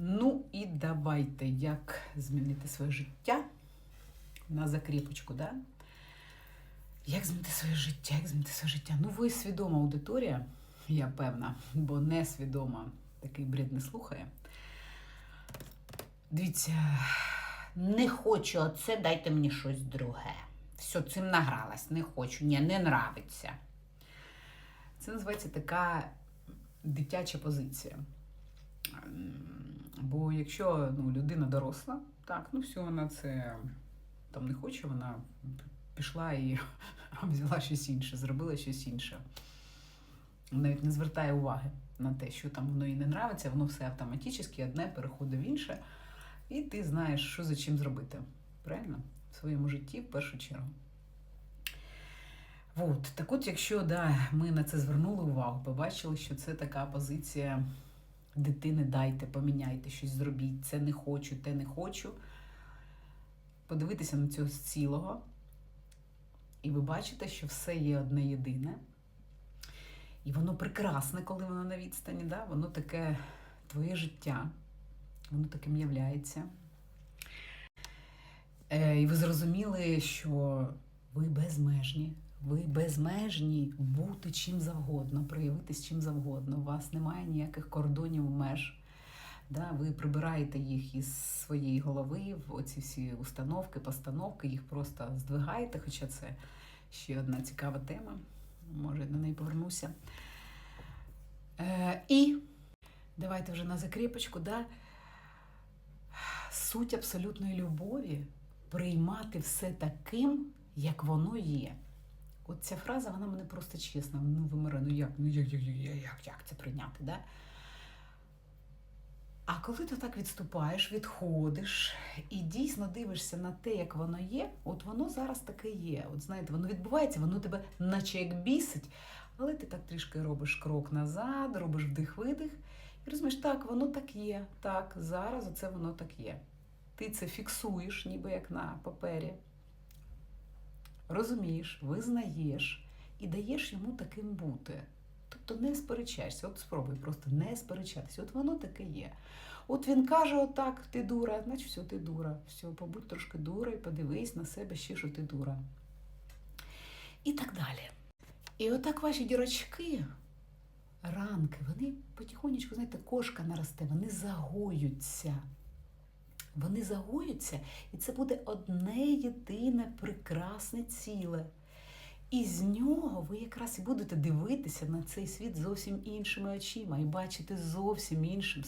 Ну і давайте, як змінити своє життя на закріпочку, да? Як змінити своє життя? Як змінити своє життя? Ну, ви свідома аудиторія, я певна, бо несвідома такий бред не слухає. Дивіться, не хочу оце, дайте мені щось друге. Все, цим награлась, не хочу, ні, не нравиться. Це називається така дитяча позиція. Бо якщо ну, людина доросла, так, ну все, вона це там не хоче, вона пішла і взяла щось інше, зробила щось інше. Навіть не звертає уваги на те, що там воно їй не нравиться, воно все автоматично, одне переходить в інше, і ти знаєш, що за чим зробити. Правильно? В своєму житті в першу чергу. От, так от, якщо да, ми на це звернули увагу, побачили, що це така позиція дитини, дайте, поміняйте, щось зробіть, це не хочу, те не хочу. Подивитися на цього цілого, і ви бачите, що все є одне єдине. І воно прекрасне, коли воно на відстані, да? воно таке твоє життя, воно таким являється. Е, і ви зрозуміли, що ви безмежні. Ви безмежні бути чим завгодно, проявитись чим завгодно. У вас немає ніяких кордонів, меж. Да, ви прибираєте їх із своєї голови, оці всі установки, постановки, їх просто здвигаєте, хоча це ще одна цікава тема. Може, до неї повернуся. Е, і давайте вже на закріпочку. Да? Суть абсолютної любові приймати все таким, як воно є. От ця фраза, вона мене просто чесна, ну вимирає, ну як, ну як, як, як, як, як це прийняти? Да? А коли ти так відступаєш, відходиш і дійсно дивишся на те, як воно є, от воно зараз таке є. От знаєте, воно відбувається, воно тебе наче як бісить, але ти так трішки робиш крок назад, робиш вдих-видих, і розумієш, так, воно так є. Так, зараз оце воно так є. Ти це фіксуєш, ніби як на папері. Розумієш, визнаєш і даєш йому таким бути. Тобто не сперечаєшся. От спробуй просто не сперечатися. От воно таке є. От він каже: отак, ти дура, значить, все, ти дура. Все, побудь трошки дура і подивись на себе ще, що ти дура. І так далі. І отак ваші дірочки, ранки, вони потихонечку, знаєте, кошка наросте, вони загоються. Вони загоються, і це буде одне єдине прекрасне ціле. І з нього ви якраз і будете дивитися на цей світ зовсім іншими очима і бачити зовсім іншим